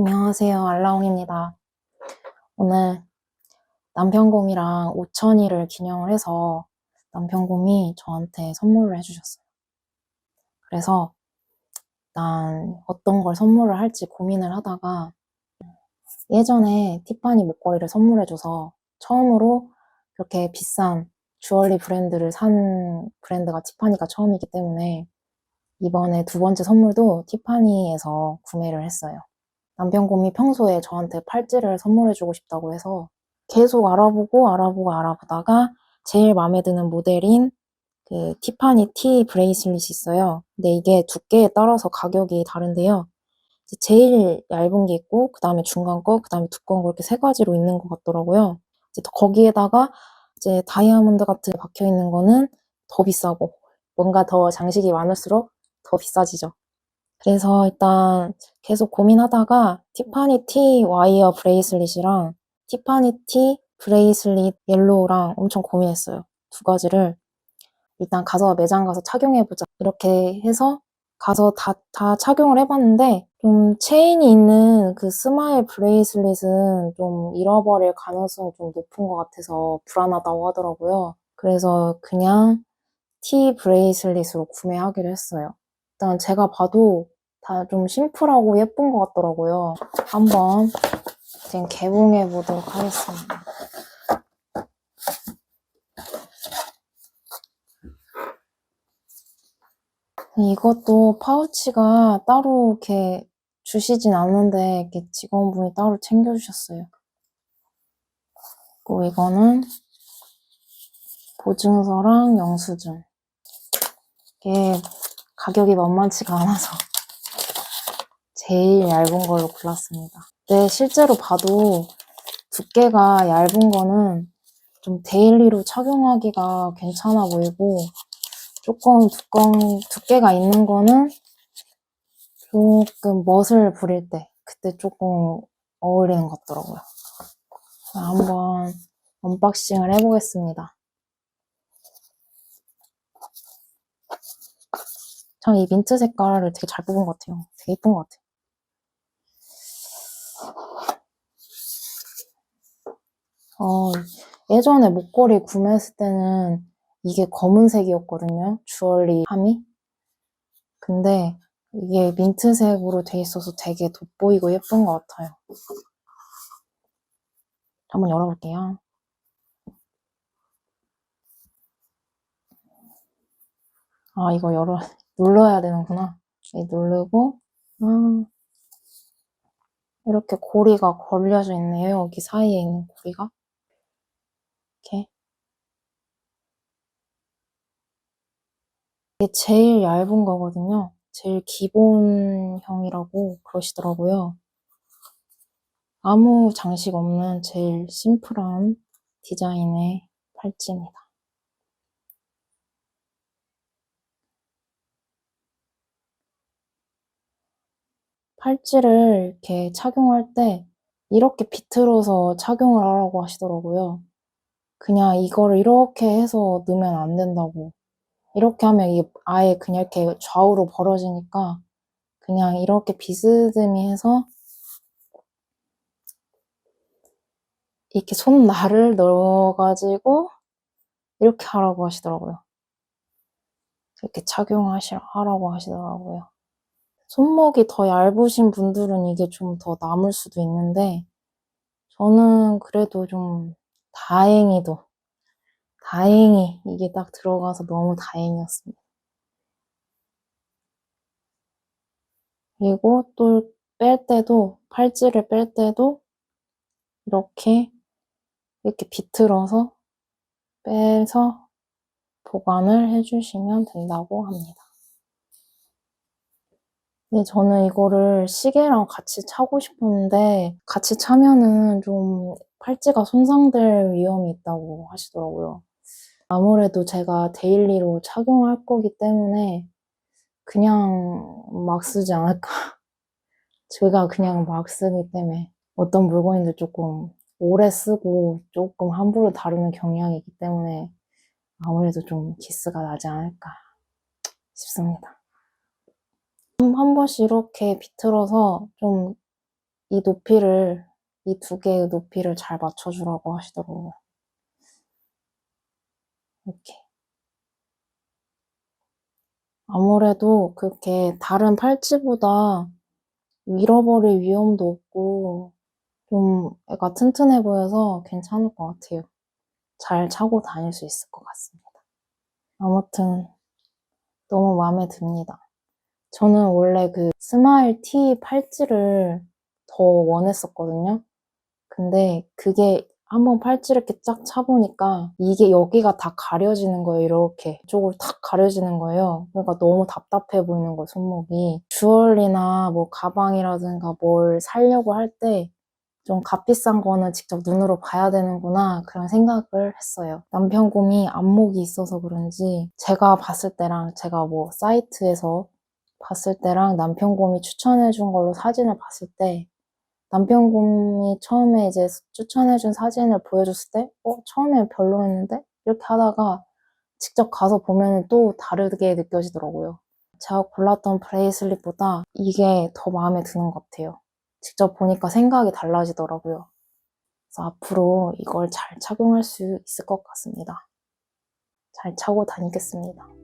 안녕하세요. 알라옹입니다. 오늘 남편곰이랑 5천일을 기념을 해서 남편곰이 저한테 선물을 해주셨어요. 그래서 난 어떤 걸 선물을 할지 고민을 하다가 예전에 티파니 목걸이를 선물해줘서 처음으로 그렇게 비싼 주얼리 브랜드를 산 브랜드가 티파니가 처음이기 때문에 이번에 두 번째 선물도 티파니에서 구매를 했어요. 남편곰이 평소에 저한테 팔찌를 선물해주고 싶다고 해서 계속 알아보고 알아보고 알아보다가 제일 마음에 드는 모델인 그 티파니 티 브레이슬릿이 있어요. 근데 이게 두께에 따라서 가격이 다른데요. 제일 얇은 게 있고 그 다음에 중간 거, 그 다음에 두꺼운 거 이렇게 세 가지로 있는 것 같더라고요. 이제 거기에다가 이제 다이아몬드 같은 게 박혀 있는 거는 더 비싸고 뭔가 더 장식이 많을수록 더 비싸지죠. 그래서 일단 계속 고민하다가 티파니 티 와이어 브레이슬릿이랑 티파니 티 브레이슬릿 옐로우랑 엄청 고민했어요. 두 가지를 일단 가서 매장 가서 착용해보자 이렇게 해서 가서 다, 다 착용을 해봤는데 좀 체인이 있는 그 스마일 브레이슬릿은 좀 잃어버릴 가능성이 좀 높은 것 같아서 불안하다고 하더라고요. 그래서 그냥 티 브레이슬릿으로 구매하기로 했어요. 일단 제가 봐도 다 좀 심플하고 예쁜 것 같더라고요. 한번 지금 개봉해 보도록 하겠습니다. 이것도 파우치가 따로 이렇게 주시진 않는데 이렇게 직원분이 따로 챙겨주셨어요. 그리고 이거는 보증서랑 영수증. 이게 가격이 만만치가 않아서 제일 얇은 걸로 골랐습니다. 근데 실제로 봐도 두께가 얇은 거는 좀 데일리로 착용하기가 괜찮아 보이고 조금 두꺼운 두께가 있는 거는 조금 멋을 부릴 때 그때 조금 어울리는 것 같더라고요. 한번 언박싱을 해보겠습니다. 참 이 민트 색깔을 되게 잘 뽑은 것 같아요. 되게 예쁜 것 같아요. 어, 예전에 목걸이 구매했을 때는 이게 검은색이었거든요. 주얼리 함이. 근데 이게 민트색으로 돼 있어서 되게 돋보이고 예쁜 것 같아요. 한번 열어볼게요. 아, 이거 열어, 눌러야 되는구나. 네, 누르고, 아, 이렇게 고리가 걸려져 있네요. 여기 사이에 있는 고리가. 이렇게. 이게 제일 얇은 거거든요. 제일 기본형이라고 그러시더라고요. 아무 장식 없는 제일 심플한 디자인의 팔찌입니다. 팔찌를 이렇게 착용할 때 이렇게 비틀어서 착용을 하라고 하시더라고요. 그냥 이거를 이렇게 해서 넣으면 안 된다고. 이렇게 하면 이게 아예 그냥 이렇게 좌우로 벌어지니까 그냥 이렇게 비스듬히 해서 이렇게 손날을 넣어가지고 이렇게 하라고 하시더라고요. 이렇게 착용하시라고 하시더라고요. 손목이 더 얇으신 분들은 이게 좀 더 남을 수도 있는데 저는 그래도 좀 다행히도 다행히 이게 딱 들어가서 너무 다행이었습니다. 그리고 또 뺄 때도 팔찌를 뺄 때도 이렇게 이렇게 비틀어서 빼서 보관을 해주시면 된다고 합니다. 근데 저는 이거를 시계랑 같이 차고 싶었는데 같이 차면은 좀 팔찌가 손상될 위험이 있다고 하시더라고요. 아무래도 제가 데일리로 착용할 거기 때문에 그냥 막 쓰지 않을까. 제가 그냥 막 쓰기 때문에 어떤 물건인데 조금 오래 쓰고 조금 함부로 다루는 경향이 있기 때문에 아무래도 좀 기스가 나지 않을까 싶습니다. 한 번씩 이렇게 비틀어서 좀 이 높이를, 이 두 개의 높이를 잘 맞춰주라고 하시더라고요. 이렇게. 아무래도 그렇게 다른 팔찌보다 잃어버릴 위험도 없고 좀 애가 튼튼해 보여서 괜찮을 것 같아요. 잘 차고 다닐 수 있을 것 같습니다. 아무튼 너무 마음에 듭니다. 저는 원래 그 스마일 티 팔찌를 더 원했었거든요. 근데 그게 한번 팔찌 이렇게 쫙 차보니까 이게 여기가 다 가려지는 거예요. 이렇게 이쪽으로 탁 가려지는 거예요. 그러니까 너무 답답해 보이는 거예요. 손목이. 주얼리나 뭐 가방이라든가 뭘 사려고 할 때 좀 값비싼 거는 직접 눈으로 봐야 되는구나 그런 생각을 했어요. 남편 곰이 안목이 있어서 그런지 제가 봤을 때랑 제가 뭐 사이트에서 봤을 때랑 남편 곰이 추천해준 걸로 사진을 봤을 때 남편 곰이 처음에 이제 추천해준 사진을 보여줬을 때, 어, 처음에 별로였는데? 이렇게 하다가 직접 가서 보면 또 다르게 느껴지더라고요. 제가 골랐던 브레이슬릿보다 이게 더 마음에 드는 것 같아요. 직접 보니까 생각이 달라지더라고요. 그래서 앞으로 이걸 잘 착용할 수 있을 것 같습니다. 잘 차고 다니겠습니다.